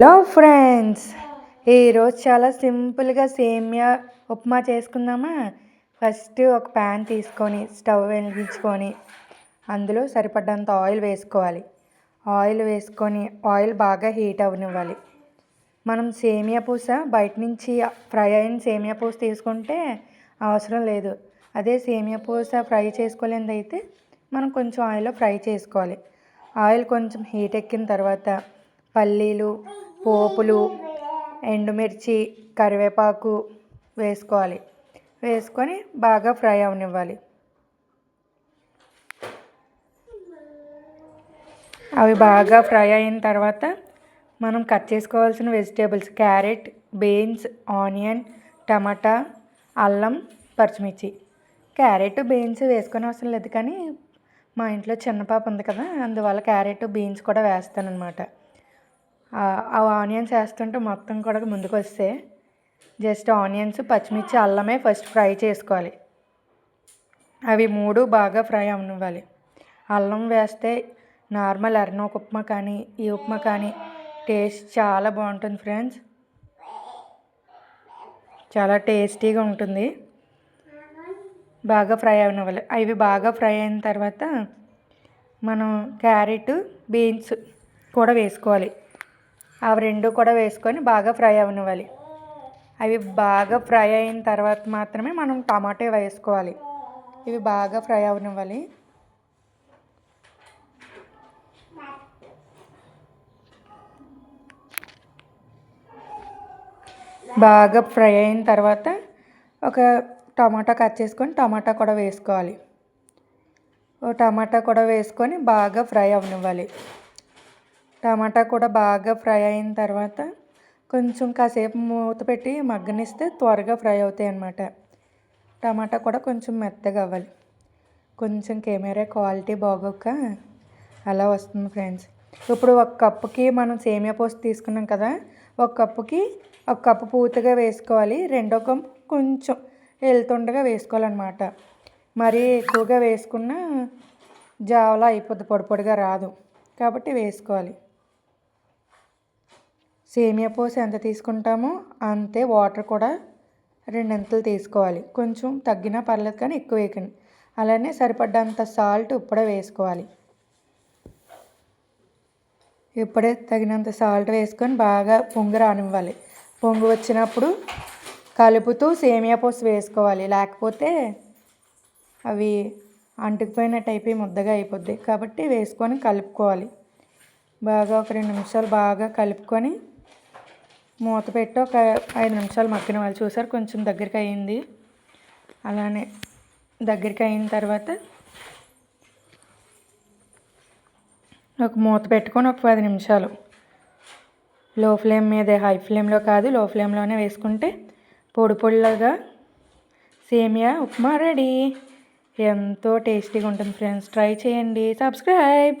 Hello friends ఈరోజు చాలా సింపుల్గా సేమియా ఉప్మా చేసుకుందామా? ఫస్ట్ ఒక ప్యాన్ తీసుకొని స్టవ్ వెలిగించుకొని అందులో సరిపడ్డంత ఆయిల్ వేసుకోవాలి. ఆయిల్ వేసుకొని ఆయిల్ బాగా హీట్ అవనివ్వాలి మనం సేమియా పూస బయట నుంచి ఫ్రై అయిన సేమియా పూస తీసుకుంటే అవసరం లేదు. అదే సేమియా పూస ఫ్రై చేసుకోలేనిదైతే మనం కొంచెం ఆయిల్లో ఫ్రై చేసుకోవాలి. ఆయిల్ కొంచెం హీట్ ఎక్కిన తర్వాత పల్లీలు పోపులు ఎండుమిర్చి కరివేపాకు వేసుకోవాలి. వేసుకొని బాగా ఫ్రై అవనివ్వాలి. అవి బాగా ఫ్రై అయిన తర్వాత మనం కట్ చేసుకోవాల్సిన vegetables carrot beans onion tomato అల్లం పచ్చిమిర్చి. క్యారెట్ బీన్స్ వేసుకొని అవసరం లేదు కానీ మా ఇంట్లో చిన్న పాప ఉంది కదా అందువల్ల క్యారెట్ బీన్స్ కూడా వేస్తానన్నమాట. ఆ ఆనియన్స్ వేస్తుంటే మొత్తం కూడా ముందుకు వస్తే జస్ట్ ఆనియన్స్ పచ్చిమిర్చి అల్లమే ఫస్ట్ ఫ్రై చేసుకోవాలి. అవి మూడు బాగా ఫ్రై అవ్వనివ్వాలి అల్లం వేస్తే నార్మల్ అరణోక ఉప్మా కానీ ఈ ఉప్మా కానీ టేస్ట్ చాలా బాగుంటుంది ఫ్రెండ్స్. చాలా టేస్టీగా ఉంటుంది. బాగా ఫ్రై అవ్వనివ్వాలి అవి బాగా ఫ్రై అయిన తర్వాత మనం క్యారెట్ బీన్స్ కూడా వేసుకోవాలి. అవి రెండు కూడా వేసుకొని బాగా ఫ్రై అవనివ్వాలి. అవి బాగా ఫ్రై అయిన తర్వాత మాత్రమే మనం టమాటా వేసుకోవాలి. ఇవి బాగా ఫ్రై అవనివ్వాలి. బాగా ఫ్రై అయిన తర్వాత ఒక టమాటా కట్ చేసుకొని టమాటా కూడా వేసుకోవాలి. ఓ టమాటా కూడా వేసుకొని బాగా ఫ్రై అవనివ్వాలి. టమాటా కూడా బాగా ఫ్రై అయిన తర్వాత కొంచెం కాసేపు మూత పెట్టి మగ్గనిస్తే త్వరగా ఫ్రై అవుతాయి అన్నమాట. టమాటా కూడా కొంచెం మెత్తగా అవ్వాలి. కొంచెం కెమెరా క్వాలిటీ బాగోక అలా వస్తుంది ఫ్రెండ్స్. ఇప్పుడు ఒక కప్పుకి మనం సేమియా పోసి తీసుకున్నాం కదా ఒక కప్పుకి ఒక కప్పు పూతగా వేసుకోవాలి. రెండో కప్పు కొంచెం వెళ్తుండగా వేసుకోవాలన్నమాట. మరీ ఎక్కువగా వేసుకున్న జావలా అయిపోద్ది పొడి పొడిగా రాదు. కాబట్టి వేసుకోవాలి. సేమియా పోసి ఎంత తీసుకుంటామో అంతే వాటర్ కూడా రెండింతలు తీసుకోవాలి. కొంచెం తగ్గినా పర్లేదు కానీ ఎక్కువ వేయకండి. అలానే సరిపడ్డంత సాల్ట్ ఇప్పుడే వేసుకోవాలి. ఇప్పుడే తగినంత సాల్ట్ వేసుకొని బాగా పొంగు రానివ్వాలి. పొంగు వచ్చినప్పుడు కలుపుతూ సేమియా పోసి వేసుకోవాలి. లేకపోతే అవి అంటుకుపోయినట్టు అయిపోయి ముద్దగా అయిపోద్ది. కాబట్టి వేసుకొని కలుపుకోవాలి. బాగా ఒక రెండు నిమిషాలు బాగా కలుపుకొని మూత పెట్టి ఒక ఐదు నిమిషాలు మగ్గిన వాళ్ళు చూసారు కొంచెం దగ్గరికి అయింది. అలానే దగ్గరికి అయిన తర్వాత ఒక మూత పెట్టుకొని ఒక పది నిమిషాలు లో ఫ్లేమ్ మీదే హై ఫ్లేమ్లో కాదు లో ఫ్లేమ్లోనే వేసుకుంటే పొడి పొడిలాగా సేమియా ఉప్మా రెడీ. ఎంతో టేస్టీగా ఉంటుంది ఫ్రెండ్స్. ట్రై చేయండి. సబ్స్క్రైబ్.